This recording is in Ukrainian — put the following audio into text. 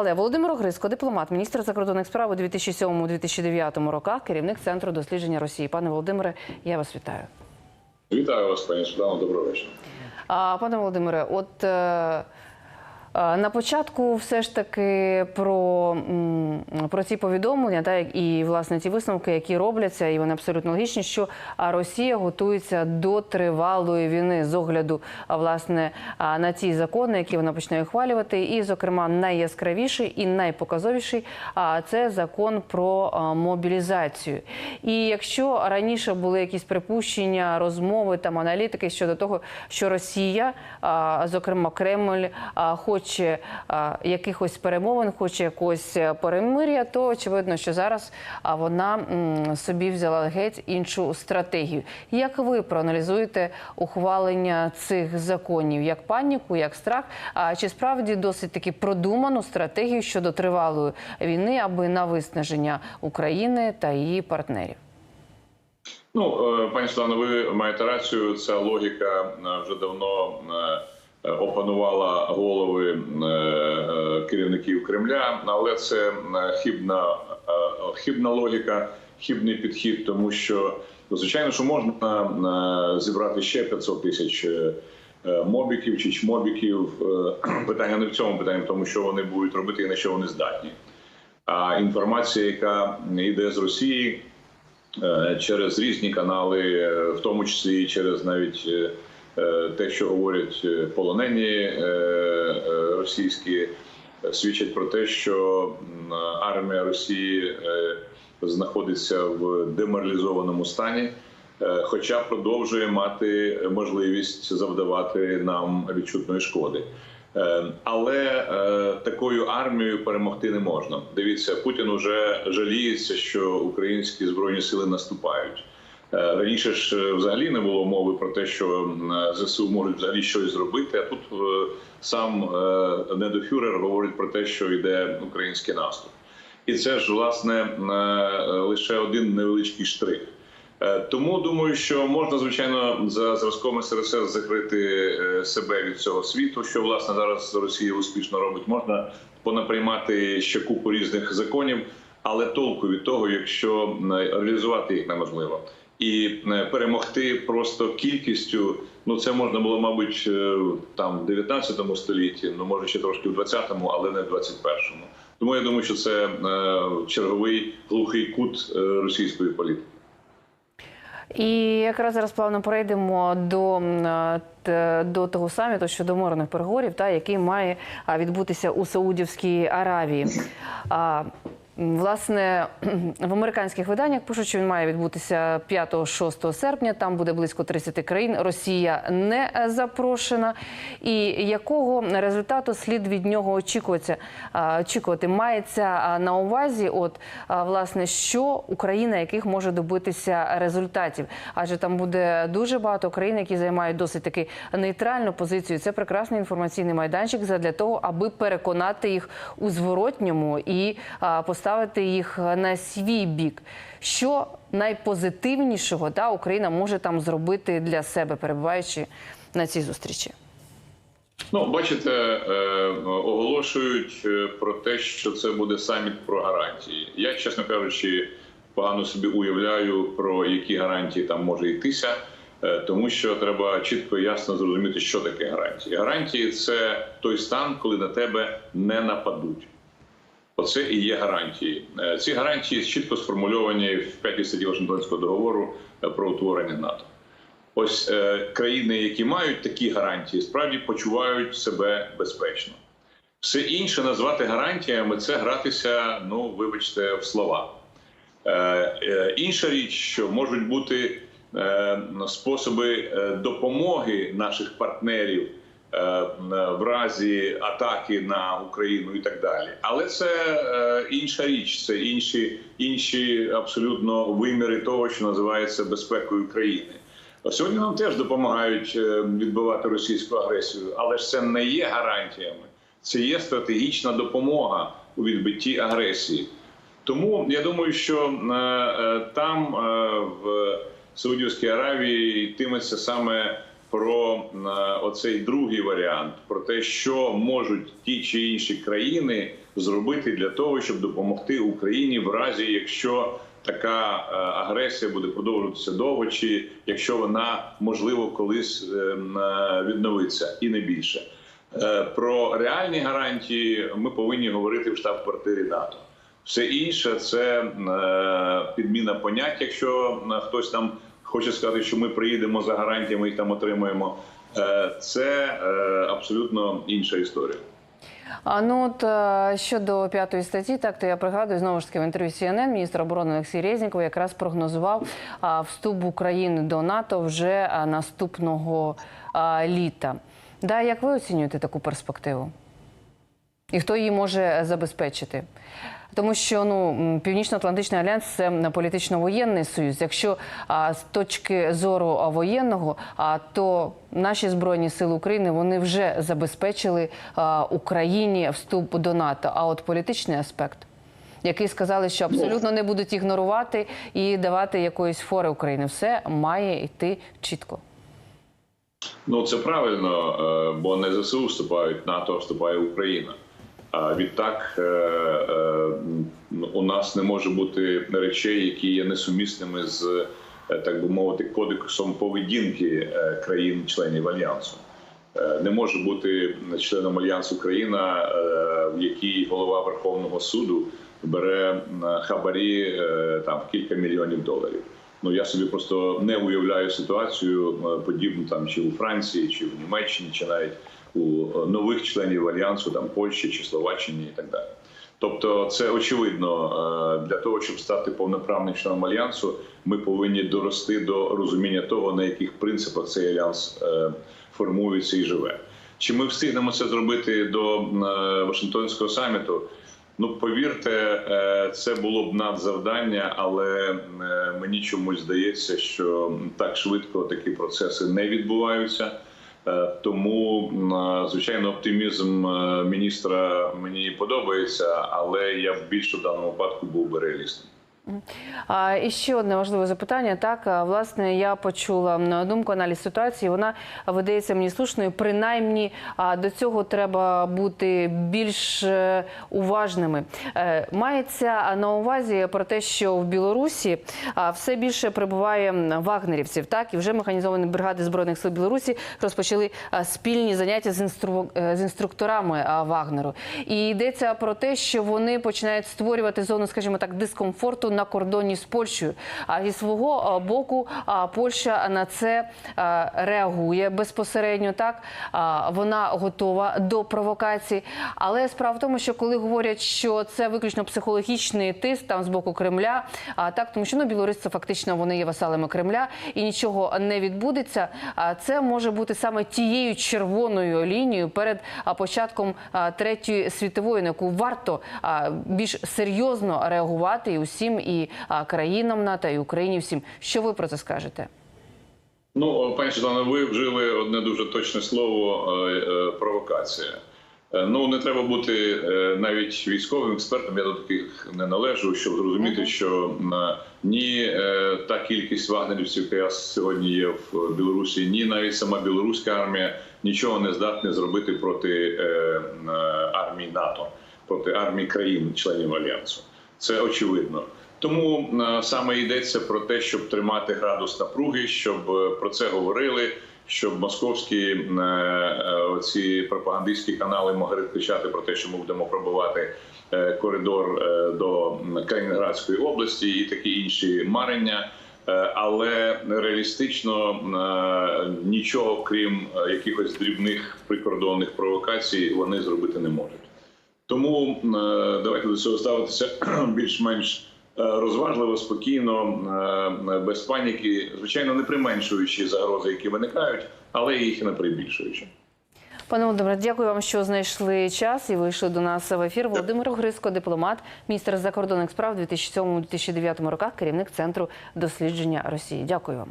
Але Володимир Огриско, дипломат, міністр закордонних справ у 2007-2009 роках, керівник центру дослідження Росії. Пане Володимире, я вас вітаю. Вітаю вас, пані Судано. доброго вечора. Пане Володимире, от е, на початку все ж таки про, про ці повідомлення, та, і власне ті висновки, які робляться, і вони абсолютно логічні, що Росія готується до тривалої війни з огляду власне на ті закони, які вона почне ухвалювати. І, зокрема, найяскравіший і найпоказовіший це закон про мобілізацію. І якщо раніше були якісь припущення, розмови там аналітики щодо того, що Росія, зокрема Кремль, а, хоче а, якихось перемовин, хоче якогось е, перемир'я, то очевидно, що зараз вона собі взяла геть іншу стратегію. Як ви проаналізуєте ухвалення цих законів? Як паніку, як страх? А чи справді досить таки продуману стратегію щодо тривалої війни, аби на виснаження України та її партнерів? Ну, е, пані Світлано, ви маєте рацію. Ця логіка е, вже давно е, опанувала голови е, е, керівників Кремля, але це е, хибна, е, хибна логіка, хибний підхід, тому що ну, звичайно, що можна е, зібрати ще 500 тисяч. е, е, Мобіків чи чмобіків Е, питання не в цьому питання, в тому що вони будуть робити і на що вони здатні. А інформація, яка йде з Росії, е, через різні канали, е, в тому числі і через навіть е, е, те, що говорять е, полонені е, е, російські, е, свідчать про те, що армія Росії е, знаходиться в деморалізованому стані. е, Хоча продовжує мати можливість завдавати нам відчутної шкоди, Е, але е, такою армією перемогти не можна. Дивіться, Путін уже жаліється, що українські збройні сили наступають. Е, Раніше ж е, взагалі не було мови про те, що ЗСУ можуть взагалі щось зробити. А тут е, сам е, недофюрер говорить про те, що йде український наступ, і це ж власне е, лише один невеличкий штрих. Е, Тому думаю, що можна звичайно за зразком СРСР закрити е, себе від цього світу, що власне зараз Росія успішно робить. Можна понаприймати ще купу різних законів, але толку від того, якщо е, реалізувати їх неможливо. І е, перемогти просто кількістю, ну це можна було, мабуть, е, там в 19 столітті, ну може ще трошки в 20-му, але не в 21-му. Тому я думаю, що це е, черговий глухий кут російської політики. І якраз зараз плавно перейдемо до, до того саміту щодо мирних переговорів, та який має відбутися у Саудівській Аравії. Власне, в американських виданнях пишуть, що він має відбутися 5-6 серпня. Там буде близько 30 країн. Росія не запрошена. І якого результату слід від нього очікується? Очікувати мається на увазі, от власне, що Україна яких може добитися результатів? Адже там буде дуже багато країн, які займають досить таки нейтральну позицію. Це прекрасний інформаційний майданчик для того, аби переконати їх у зворотньому і а, поставити їх на свій бік. Що найпозитивнішого та Україна може там зробити для себе, перебуваючи на цій зустрічі? Ну, бачите, е, оголошують е, про те, що це буде саміт про гарантії. Я, чесно кажучи, погано собі уявляю, про які гарантії там може йтися, е, тому що треба чітко і ясно зрозуміти, що таке гарантії. Гарантії це той стан, коли на тебе не нападуть. Оце і є гарантії. Е, Ці гарантії чітко сформульовані в п'ятій статті Вашингтонського договору е, про утворення НАТО. Ось е, країни, які мають такі гарантії, справді почувають себе безпечно. Все інше назвати гарантіями це гратися, ну вибачте, в слова. Інша річ, що можуть бути способи допомоги наших партнерів в разі атаки на Україну і так далі. Але це е, інша річ, це інші, інші абсолютно виміри того, що називається безпекою країни. Сьогодні нам теж допомагають е, відбивати російську агресію, але ж це не є гарантіями. Це є стратегічна допомога у відбитті агресії. Тому я думаю, що е, е, там е, в Саудівській Аравії йтиметься саме про е, оцей другий варіант, про те, що можуть ті чи інші країни зробити для того, щоб допомогти Україні в разі, якщо така е, агресія буде продовжуватися довго, чи якщо вона можливо колись е, відновиться, і не більше. Про реальні гарантії ми повинні говорити в штаб-квартирі НАТО. Все інше це підміна понять. Якщо хтось там хоче сказати, що ми приїдемо за гарантіями і там отримаємо, е, це е, абсолютно інша історія. А ну от е, щодо п'ятої статті, так то я пригадую знову ж таки в інтерв'ю CNN міністр оборони Олексій Резніков якраз прогнозував вступ України до НАТО вже наступного літа. Да, як ви оцінюєте таку перспективу? І хто її може забезпечити? Тому що ну Північно-Атлантичний альянс це політично-воєнний союз. Якщо а, з точки зору воєнного, а, то наші збройні сили України вони вже забезпечили а, Україні вступ до НАТО. А от політичний аспект, який сказали, що абсолютно не будуть ігнорувати і давати якоїсь фори Україні, все має йти чітко. Ну це правильно, е, бо не ЗСУ вступають, НАТО а вступає Україна. А відтак е, е, у нас не може бути речей, які є несумісними з е, так би мовити кодексом поведінки країн-членів альянсу. Не може бути членом альянсу країна, в якій голова Верховного суду бере хабарі там кілька мільйонів доларів. Ну я собі просто не уявляю ситуацію подібну там чи у Франції, чи в Німеччині, чи навіть у е, нових членів альянсу, там Польщі чи Словаччині, і так далі. Тобто, це очевидно е, для того, щоб стати повноправним членом альянсу, ми повинні дорости до розуміння того, на яких принципах цей альянс е, формується і живе. Чи ми встигнемо це зробити до Вашингтонського саміту? Ну, повірте, це було б надзавдання, але мені чомусь здається, що так швидко такі процеси не відбуваються. Е, Тому, е, звичайно, оптимізм е, міністра мені подобається, але я б більше в даному випадку був би реалістом. І ще одне важливе запитання. Так, власне, я почула думку аналіз ситуації. Вона видається мені слушною. Принаймні, до цього треба бути більш е, уважними. Е, Мається на увазі про те, що в Білорусі все більше прибуває вагнерівців. Так, і вже механізовані бригади збройних сил Білорусі розпочали спільні заняття з, інстру... е, з інструкторами Вагнеру. І йдеться про те, що вони починають створювати зону, скажімо так, дискомфорту на кордоні з Польщею. А зі свого боку Польща на це реагує безпосередньо. Так вона готова до провокацій. Але справа в тому, що коли говорять, що це виключно психологічний тиск там з боку Кремля, а так тому, що ну білоруси фактично вони є васалами Кремля і нічого не відбудеться. А це може бути саме тією червоною лінією перед початком третьої світової, на яку варто більш серйозно реагувати і усім, і країнам НАТО, і Україні. Всім, що ви про це скажете? Ну, пані Світлано, ви вжили одне дуже точне слово е, е, провокація. Е, Ну не треба бути навіть військовим експертом. Я до таких не належу, щоб зрозуміти, що ні та кількість вагнерівців, яка сьогодні є в Білорусі, ні навіть сама білоруська армія нічого не здатна зробити проти армії НАТО, проти армії країн-членів альянсу. Це очевидно. Тому е, саме йдеться про те, щоб тримати градус напруги, щоб е, про це говорили, щоб московські е, е, ці пропагандистські канали могли кричати про те, що ми будемо пробувати коридор до Калінінградської області і такі інші марення. Але реалістично нічого крім якихось дрібних прикордонних провокацій вони зробити не можуть. Тому давайте до цього ставитися більш-менш розважливо, спокійно, е, без паніки, звичайно, не применшуючи загрози, які виникають, але їх не прибільшуючи. Пане Володимире, дякую вам, що знайшли час і вийшли до нас в ефір. Володимир Гриско, дипломат, міністр закордонних справ у 2007-2009 роках, керівник центру дослідження Росії. Дякую вам.